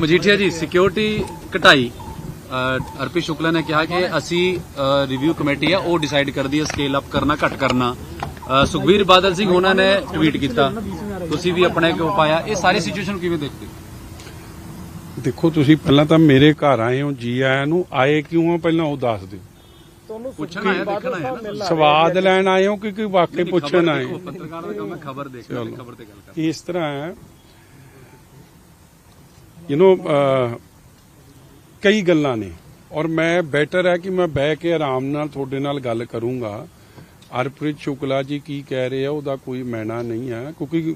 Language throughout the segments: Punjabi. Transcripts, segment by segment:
ਮਜੀਠੀਆ ਜੀ ਸਿਕਿਉਰਿਟੀ ਘਟਾਈ ਅ, ਅਰਪੀ ਸ਼ੁਕਲਾ ਨੇ ਕਿਹਾ ਕਿ ਅਸੀਂ ਰਿਵਿਊ ਕਮੇਟੀ ਆ ਉਹ ਡਿਸਾਈਡ ਕਰਦੀ ਹੈ ਸਕੇਲ ਅਪ ਕਰਨਾ ਘਟ ਕਰਨਾ। ਅ, ਸੁਖਬੀਰ ਬਾਦਲ ਸਿੰਘ ਉਹਨਾਂ ਨੇ ਟਵੀਟ ਕੀਤਾ। ਤੁਸੀਂ ਵੀ ਆਪਣਾ ਕਿਉਂ ਪਾਇਆ। ਇਹ ਸਾਰੀ ਸਿਚੁਏਸ਼ਨ ਕਿਵੇਂ ਦੇਖਦੇ? ਦੇਖੋ ਤੁਸੀਂ ਪਹਿਲਾਂ ਤਾਂ ਮੇਰੇ ਘਰ ਆਏ ਹੋ ਜੀ ਆਇਆਂ ਨੂੰ। ਆਏ ਕਿਉਂ ਆ ਪਹਿਲਾਂ ਉਹ ਦੱਸ ਦਿਓ। ਪੁੱਛਣ ਆਇਆ ਦੇਖਣ ਆਇਆ ਨਾ। ਸਵਾਦ ਲੈਣ ਆਏ ਹੋ ਕਿ ਕੋਈ ਵਾਕਈ ਪੁੱਛਣ ਆਏ ਦੇਖੋ, ਪੱਤਰਕਾਰ ਦਾ ਕੰਮ ਹੈ ਖਬਰ ਦੇਖਣਾ ਤੇ ਖਬਰ ਤੇ ਗੱਲ ਕਰਨਾ ਇਸ ਤਰ੍ਹਾਂ ਹੈ ਯੂ نو uh, ਕਈ ਗੱਲਾਂ ਨੇ। ਔਰ ਮੈਂ ਬੈਟਰ ਹੈ ਕਿ ਮੈਂ ਬਹਿ ਕੇ ਆਰਾਮ ਨਾਲ ਤੁਹਾਡੇ ਨਾਲ ਗੱਲ ਕਰੂੰਗਾ। ਅਰਪ੍ਰੀਤ ਸ਼ੁਕਲਾ ਜੀ ਕੀ ਕਹਿ ਰਹੇ ਆ, ਉਹਦਾ ਕੋਈ ਮੈਨਾ ਨਹੀਂ ਹੈ। ਕਿਉਂਕਿ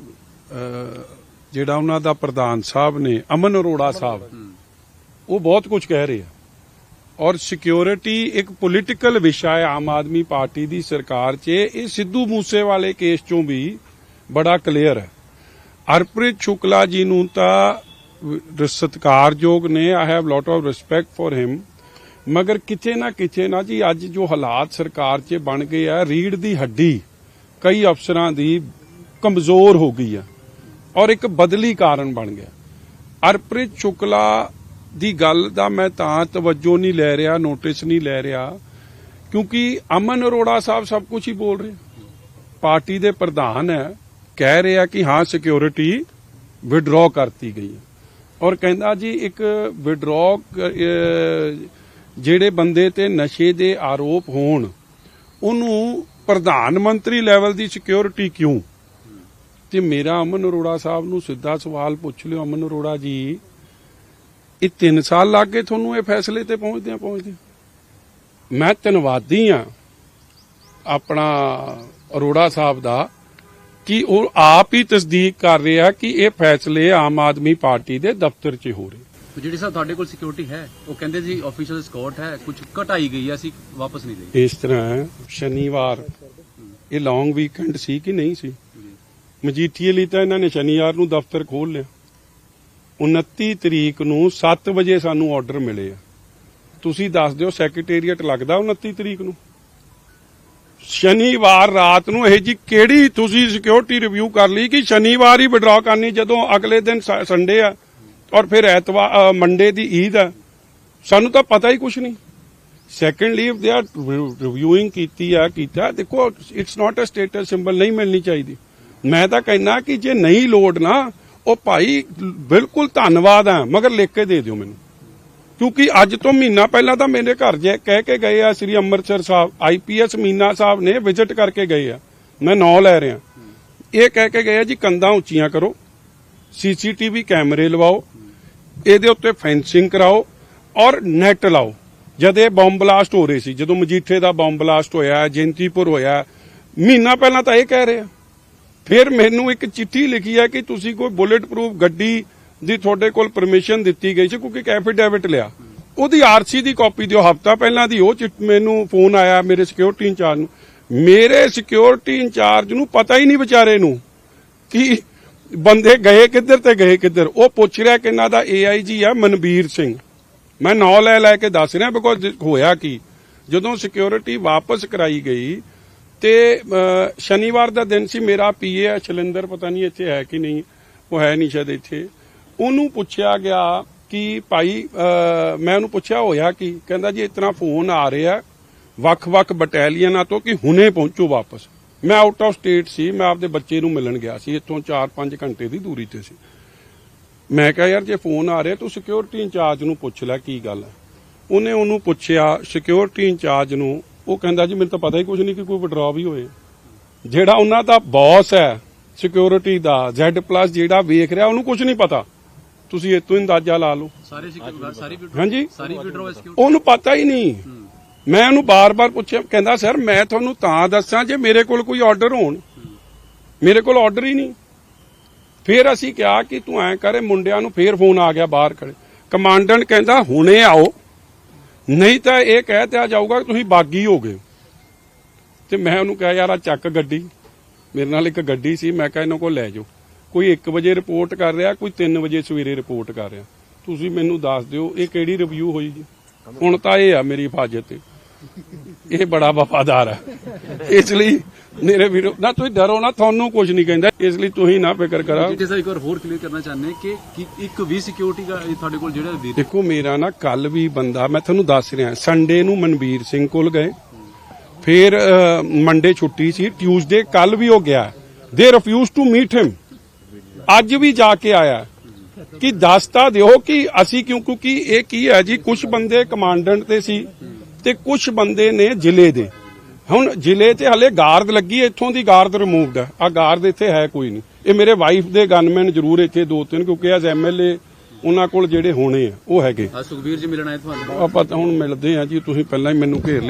ਜਿਹੜਾ ਉਹਨਾਂ ਦਾ ਪ੍ਰਧਾਨ ਸਾਹਿਬ ਨੇ, ਅਮਨ ਅਰੋੜਾ ਸਾਹਿਬ, ਉਹ ਬਹੁਤ ਕੁਝ ਕਹਿ ਰਹੇ ਆ। ਔਰ ਸਿਕਿਉਰਿਟੀ ਇੱਕ ਪੋਲਿਟੀਕਲ ਵਿਸ਼ਾ ਹੈ ਆਮ ਆਦਮੀ ਪਾਰਟੀ ਦੀ ਸਰਕਾਰ 'ਚ। ਇਹ ਸਿੱਧੂ ਮੂਸੇਵਾਲੇ ਕੇਸ 'ਚੋਂ ਵੀ ਬੜਾ ਕਲੀਅਰ ਹੈ। ਅਰਪ੍ਰੀਤ ਸ਼ੁਕਲਾ ਜੀ ਨੂੰ ਤਾਂ ਸਤਿਕਾਰਯੋਗ ਨੇ I have lot of respect for him ਮਗਰ ਕਿਤੇ ਨਾ ਕਿਤੇ ਨਾ ਜੀ, ਅੱਜ ਜੋ ਹਾਲਾਤ ਸਰਕਾਰ 'ਚ ਬਣ ਗਏ ਆ ਰੀੜ ਦੀ ਹੱਡੀ ਕਈ ਅਫਸਰਾਂ ਦੀ ਕਮਜ਼ੋਰ ਹੋ ਗਈ ਆ ਔਰ ਇੱਕ ਬਦਲੀ ਕਾਰਨ ਬਣ ਗਿਆ। ਅਰਪ੍ਰੀਤ ਸ਼ੁਕਲਾ ਦੀ ਗੱਲ ਦਾ ਮੈਂ ਤਾਂ ਤਵੱਜੋ ਨਹੀਂ ਲੈ ਰਿਹਾ ਨੋਟਿਸ ਨਹੀਂ ਲੈ ਰਿਹਾ, ਕਿਉਂਕਿ ਅਮਨ ਅਰੋੜਾ ਸਾਹਿਬ ਸਭ ਕੁਝ ਹੀ ਬੋਲ ਰਹੇ। ਪਾਰਟੀ ਦੇ ਪ੍ਰਧਾਨ ਹੈ, ਕਹਿ ਰਿਹਾ ਕਿ ਹਾਂ ਸਿਕਿਉਰਿਟੀ ਵਿਡਰਾਅ ਕਰਤੀ ਗਈ ਹੈ। ਔਰ ਕਹਿੰਦਾ ਜੀ, ਇੱਕ ਵਿਡਰਾਅ ਜਿਹੜੇ ਬੰਦੇ ਤੇ ਨਸ਼ੇ ਦੇ ਆਰੋਪ ਹੋਣ, ਉਹਨੂੰ ਪ੍ਰਧਾਨ ਮੰਤਰੀ ਲੈਵਲ ਦੀ ਸਿਕਿਉਰਿਟੀ ਕਿਉਂ? ਤੇ ਮੇਰਾ ਅਮਨ ਅਰੋੜਾ ਸਾਹਿਬ ਨੂੰ ਸਿੱਧਾ ਸਵਾਲ ਪੁੱਛ ਲਿਓ ਅਮਨ ਅਰੋੜਾ ਜੀ। ਇਹ 3 ਸਾਲ ਲੱਗ ਗਏ ਤੁਹਾਨੂੰ ਇਹ ਫੈਸਲੇ ਤੇ ਪਹੁੰਚਦਿਆਂ ਪਹੁੰਚਦਿਆਂ। ਮੈਂ ਧੰਨਵਾਦੀ ਆ ਆਪਣਾ ਅਰੋੜਾ ਸਾਹਿਬ ਦਾ। ਕਿ ਉਹ ਆਪ ਹੀ ਤਸਦੀਕ ਕਰ ਰਿਹਾ ਕਿ ਇਹ ਫੈਸਲੇ ਆਮ ਆਦਮੀ ਪਾਰਟੀ ਦੇ ਦਫ਼ਤਰ 'ਚ ਹੋ ਰਹੇ ਜਿਹੜੀ ਸਾਹਿਬ ਤੁਹਾਡੇ ਕੋਲ ਸਿਕਿਉਰਿਟੀ ਹੈ ਉਹ ਕਹਿੰਦੇ ਜੀ ਆਫੀਸ਼ੀਅਲ ਸਕੌਟ ਹੈ ਕੁਝ ਘਟਾਈ ਗਈ ਹੈ ਅਸੀਂ ਵਾਪਸ ਨਹੀਂ ਲਈ ਇਸ ਤਰ੍ਹਾਂ ਸ਼ਨੀਵਾਰ ਇਹ ਲੌਂਗ ਵੀਕਐਂਡ ਸੀ ਕਿ ਨਹੀਂ ਸੀ? ਮਜੀਠੀਏ ਲਈ ਤਾਂ ਇਹਨਾਂ ਨੇ ਸ਼ਨੀਵਾਰ ਨੂੰ ਦਫ਼ਤਰ ਖੋਲ ਲਿਆ। 29 ਤਰੀਕ ਨੂੰ 7 ਵਜੇ ਸਾਨੂੰ ਆਰਡਰ ਮਿਲੇ ਆ। ਤੁਸੀਂ ਦੱਸ ਦਿਓ ਸੈਕਟਰੀਏਟ ਲੱਗਦਾ 29 ਤਰੀਕ ਨੂੰ? ਸ਼ਨੀਵਾਰ ਰਾਤ ਨੂੰ ਇਹ ਜੀ ਕਿਹੜੀ ਤੁਸੀਂ ਸਿਕਿਉਰਿਟੀ ਰਿਵਿਊ ਕਰ ਲਈ ਕਿ ਸ਼ਨੀਵਾਰ ਹੀ ਵਿਡਰਾ ਕਰਨੀ ਜਦੋਂ ਅਗਲੇ ਦਿਨ ਸੰਡੇ ਆ ਔਰ ਫਿਰ ਐਤਵਾਰ ਮੰਡੇ ਦੀ ਈਦ ਆ? ਸਾਨੂੰ ਤਾਂ ਪਤਾ ਹੀ ਕੁਝ ਨਹੀਂ। Secondly if they are reviewing ਕੀਤੀ ਆ, ਕੀਤਾ ਦੇਖੋ it's not a status symbol ਨਹੀਂ ਮਿਲਣੀ ਚਾਹੀਦੀ। ਮੈਂ ਤਾਂ ਕਹਿਣਾ ਕਿ ਜੇ ਨਹੀਂ ਲੋੜ ਨਾ, ਉਹ ਭਾਈ ਬਿਲਕੁਲ ਧੰਨਵਾਦ ਆ, ਮਗਰ ਲਿਖ ਕੇ ਦੇ ਦਿਓ ਮੈਨੂੰ। ਕਿਉਂਕਿ ਅੱਜ ਤੋਂ ਮਹੀਨਾ ਪਹਿਲਾਂ ਤਾਂ ਮੇਰੇ ਘਰ ਜੇ ਕਹਿ ਕੇ ਗਏ ਆ, ਸ੍ਰੀ ਅੰਮ੍ਰਿਤਸਰ ਸਾਹਿਬ ਆਈਪੀਐਸ ਮੀਨਾ ਸਾਹਿਬ ਨੇ ਵਿਜ਼ਿਟ ਕਰਕੇ ਗਏ ਆ। ਮੈਂ ਨੌ ਲੈ ਰਿਹਾ। ਇਹ ਕਹਿ ਕੇ ਗਏ ਆ ਜੀ, ਕੰਧਾਂ ਉੱਚੀਆਂ ਕਰੋ ਸੀਸੀਟੀਵੀ ਕੈਮਰੇ ਲਵਾਓ, ਇਹਦੇ ਉੱਤੇ ਫੈਂਸਿੰਗ ਕਰਾਓ ਔਰ ਨੈਟ ਲਾਓ। ਜਦ ਇਹ ਬੰਬ ਬਲਾਸਟ ਹੋ ਰਹੇ ਸੀ, ਜਦੋਂ ਮਜੀਠੇ ਦਾ ਬੰਬ ਬਲਾਸਟ ਹੋਇਆ, ਜੈਂਤੀਪੁਰ ਹੋਇਆ, ਮਹੀਨਾ ਪਹਿਲਾਂ ਤਾਂ ਇਹ ਕਹਿ ਰਹੇ ਆ। ਫਿਰ ਮੈਨੂੰ ਇੱਕ ਚਿੱਠੀ ਲਿਖੀ ਹੈ ਕਿ ਤੁਸੀਂ ਕੋਈ ਬੁਲੇਟ ਪ੍ਰੂਫ ਗੱਡੀ ਦੀ ਤੁਹਾਡੇ ਕੋਲ ਪਰਮਿਸ਼ਨ ਦਿੱਤੀ ਗਈ ਸੀ, ਕਿਉਂਕਿ ਇੱਕ ਐਫੀਡੈਵਿਟ ਲਿਆ। ਉਹਦੀ ਆਰਸੀ ਦੀ ਕਾਪੀ ਦਿਓ, ਹਫਤਾ ਪਹਿਲਾਂ ਦੀ, ਉਹ ਚਿੱਠ ਮੈਨੂੰ ਫੋਨ ਆਇਆ ਮੇਰੇ ਸਿਕਿਉਰਿਟੀ ਇੰਚਾਰਜ ਨੂੰ। ਮੇਰੇ ਸਿਕਿਉਰਿਟੀ ਇੰਚਾਰਜ ਨੂੰ ਪਤਾ ਹੀ ਨਹੀਂ ਵਿਚਾਰੇ ਨੂੰ ਕਿ ਬੰਦੇ ਗਏ ਕਿੱਧਰ ਤੇ ਗਏ ਕਿੱਧਰ। ਉਹ ਪੁੱਛ ਰਿਹਾ ਕਿ ਇਹਨਾਂ ਦਾ ਏਆਈਜੀ ਆ, ਮਨਬੀਰ ਸਿੰਘ। ਮੈਂ ਨਾਂ ਲੈ ਲੈ ਕੇ ਦੱਸ ਰਿਹਾ, ਬਿਕੋਜ਼ ਹੋਇਆ ਕੀ? ਜਦੋਂ ਸਿਕਿਉਰਿਟੀ ਵਾਪਸ ਕਰਾਈ ਗਈ ਤੇ ਸ਼ਨੀਵਾਰ ਦਾ ਦਿਨ ਸੀ, ਮੇਰਾ ਪੀਏ ਆ ਸ਼ਲਿੰਦਰ, ਪਤਾ ਨਹੀਂ ਇੱਥੇ ਹੈ ਕਿ ਨਹੀਂ, ਉਹ ਹੈ ਨਹੀਂ ਸ਼ਾਇਦ ਇੱਥੇ। ਉਹਨੂੰ ਪੁੱਛਿਆ ਗਿਆ ਕਿ ਭਾਈ ਮੈਂ ਉਹਨੂੰ ਪੁੱਛਿਆ ਹੋਇਆ ਕਿ ਕਹਿੰਦਾ ਜੀ, ਇਤਨਾ ਫੋਨ ਆ ਰਿਹਾ ਵੱਖ-ਵੱਖ ਬਟਾਲੀਅਨਾਂ ਤੋਂ ਕਿ ਹੁਣੇ ਪਹੁੰਚੋ ਵਾਪਸ। ਮੈਂ ਆਊਟ ਆਫ ਸਟੇਟ ਸੀ, ਮੈਂ ਆਪਦੇ ਬੱਚੇ ਨੂੰ ਮਿਲਣ ਗਿਆ ਸੀ, ਇੱਥੋਂ 4-5 ਘੰਟੇ ਦੀ ਦੂਰੀ ਤੇ ਸੀ। ਮੈਂ ਕਿਹਾ, ਯਾਰ, ਜੇ ਫੋਨ ਆ ਰਿਹਾ, ਤੂੰ ਸਿਕਿਉਰਿਟੀ ਇੰਚਾਰਜ ਨੂੰ ਪੁੱਛ ਲੈ ਕੀ ਗੱਲ ਹੈ? ਉਹਨੇ ਉਹਨੂੰ ਪੁੱਛਿਆ ਸਿਕਿਉਰਿਟੀ ਇੰਚਾਰਜ ਨੂੰ, ਉਹ ਕਹਿੰਦਾ ਜੀ, ਮੈਨੂੰ ਤਾਂ ਪਤਾ ਹੀ ਕੁਝ ਨਹੀਂ ਕਿ ਕੋਈ ਵਿਡਰਾ ਵੀ ਹੋਏ ਜਿਹੜਾ ਉਹਨਾਂ ਦਾ ਬੌਸ ਹੈ ਸਿਕਿਉਰਿਟੀ ਦਾ, Z+ ਜਿਹੜਾ ਵੇਖ ਰਿਹਾ, ਉਹਨੂੰ ਕੁਝ ਨਹੀਂ ਪਤਾ। ਤੁਸੀਂ ਇਤੋਂ ਅੰਦਾਜ਼ਾ ਲਾ ਲਓ। ਸਾਰੇ ਸਿਕਿਉਰਿਟੀ ਸਾਰੀ withdraw- ਹਾਂਜੀ। ਸਾਰੀ ਵਿਡਰੋ ਸਿਕਿਉਰਿਟੀ ਉਹਨੂੰ ਪਤਾ ਹੀ ਨਹੀਂ। ਮੈਂ ਉਹਨੂੰ ਬਾਰ-ਬਾਰ ਪੁੱਛਿਆ ਕਹਿੰਦਾ ਸਰ ਮੈਂ ਤੁਹਾਨੂੰ ਤਾਂ ਦੱਸਾਂ ਜੇ ਮੇਰੇ ਕੋਲ ਕੋਈ ਆਰਡਰ ਹੋਣ। ਮੇਰੇ ਕੋਲ ਆਰਡਰ ਹੀ ਨਹੀਂ। ਫਿਰ ਅਸੀਂ ਕਿਹਾ ਕਿ ਤੂੰ ਐਂ ਕਰੇ ਮੁੰਡਿਆਂ ਨੂੰ ਫੇਰ ਫੋਨ ਆ ਗਿਆ ਬਾਹਰ ਖੜੇ। ਕਮਾਂਡੈਂਟ ਕਹਿੰਦਾ ਹੁਣੇ ਆਓ। ਨਹੀਂ ਤਾਂ ਇਹ ਕਹਿ ਦਿੱਤਾ ਜਾਊਗਾ ਕਿ ਤੁਸੀਂ ਬਾਗੀ ਹੋ ਗਏ। ਤੇ ਮੈਂ ਉਹਨੂੰ ਕਿਹਾ ਯਾਰ ਆ ਚੱਕ ਗੱਡੀ। ਮੇਰੇ ਨਾਲ ਇੱਕ ਗੱਡੀ ਸੀ ਮੈਂ ਕਿਹਾ ਇਹਨਾਂ ਕੋਲ ਲੈ ਜਾਓ। ਕੋਈ 1 ਵਜੇ ਰਿਪੋਰਟ ਕਰ ਰਿਹਾ ਕੋਈ 3 ਵਜੇ ਸਵੇਰੇ ਰਿਪੋਰਟ ਕਰ ਰਿਹਾ। ਤੁਸੀਂ ਮੈਨੂੰ ਦੱਸ ਦਿਓ ਇਹ ਕਿਹੜੀ ਰਿਵਿਊ ਹੋਈ ਜੀ? ਹੁਣ ਤਾਂ ਇਹ ਆ ਮੇਰੀ ਹਿਫਾਜ਼ਤ। ਤੇ ਇਹ ਬੜਾ ਵਫਾਦਾਰ ਹੈ ਇਸ ਲਈ ਮੇਰੇ ਵੀਰੋ ਨਾ ਤੁਸੀਂ ਡਰੋ ਨਾ ਤੁਹਾਨੂੰ ਕੁਝ ਨਹੀਂ ਕਹਿੰਦਾ। ਇਸ ਲਈ ਤੁਸੀਂ ਨਾ ਫਿਕਰ ਕਰੋ। ਜੀਟੀ ਸਾਹਿਬ ਇੱਕ ਵਾਰ ਹੋਰ ਕਲੀਅਰ ਕਰਨਾ ਚਾਹੁੰਦੇ ਕਿ ਇੱਕ ਵੀ ਸਿਕਿਉਰਿਟੀ ਦਾ ਤੁਹਾਡੇ ਕੋਲ ਜਿਹੜਾ ਦੇ ਦੇਖੋ ਮੇਰਾ ਨਾ ਕੱਲ ਵੀ ਬੰਦਾ ਮੈਂ ਤੁਹਾਨੂੰ ਦੱਸ ਰਿਹਾ ਸੰਡੇ ਨੂੰ ਮਨਵੀਰ ਸਿੰਘ ਕੋਲ ਗਏ। ਫਿਰ ਮੰਡੇ ਛੁੱਟੀ ਸੀ ਟਿਊਜ਼ਡੇ ਕੱਲ ਵੀ ਉਹ ਗਿਆ। ਦੇ ਰਿਫਿਊਜ਼ ਟੂ ਮੀਟ ਹਿਮ ਅੱਜ ਵੀ ਜਾ ਕੇ ਆਇਆ ਕਿ ਦੱਸਤਾ ਦਿਓ ਕਿ ਅਸੀਂ ਕਿਉਂ ਕਿਉਂਕਿ ਇਹ ਕੀ ਹੈ ਜੀ ਕੁਝ ਬੰਦੇ ਕਮਾਂਡੈਂਟ ਤੇ ਸੀ ਤੇ ਕੁਝ ਬੰਦੇ ਨੇ ਜ਼ਿਲ੍ਹੇ ਦੇ। ਹੁਣ ਜ਼ਿਲ੍ਹੇ 'ਚ ਹਲੇ ਗਾਰਡ ਲੱਗੀ ਹੈ, ਇੱਥੋਂ ਦੀ ਗਾਰਡ ਰਿਮੂਵਡ ਹੈ। ਆ ਗਾਰਡ ਇੱਥੇ ਹੈ ਕੋਈ ਨਹੀਂ। ਇਹ ਮੇਰੇ ਵਾਈਫ ਦੇ ਗਨਮੈਨ ਜ਼ਰੂਰ ਇੱਥੇ ਦੋ ਤਿੰਨ ਕਿਉਂਕਿ ਐਜ਼ ਐਮਐਲਏ ਉਹਨਾਂ ਕੋਲ ਜਿਹੜੇ ਹੋਣੇ ਆ ਉਹ ਹੈਗੇ। ਸੁਖਬੀਰ ਜੀ ਮਿਲਣ ਆਏ ਤੁਹਾਨੂੰ? ਆਪਾਂ ਤਾਂ ਹੁਣ ਮਿਲਦੇ ਆ ਜੀ ਤੁਸੀਂ ਪਹਿਲਾਂ ਹੀ ਮੈਨੂੰ ਘੇਰ ਲਿਆ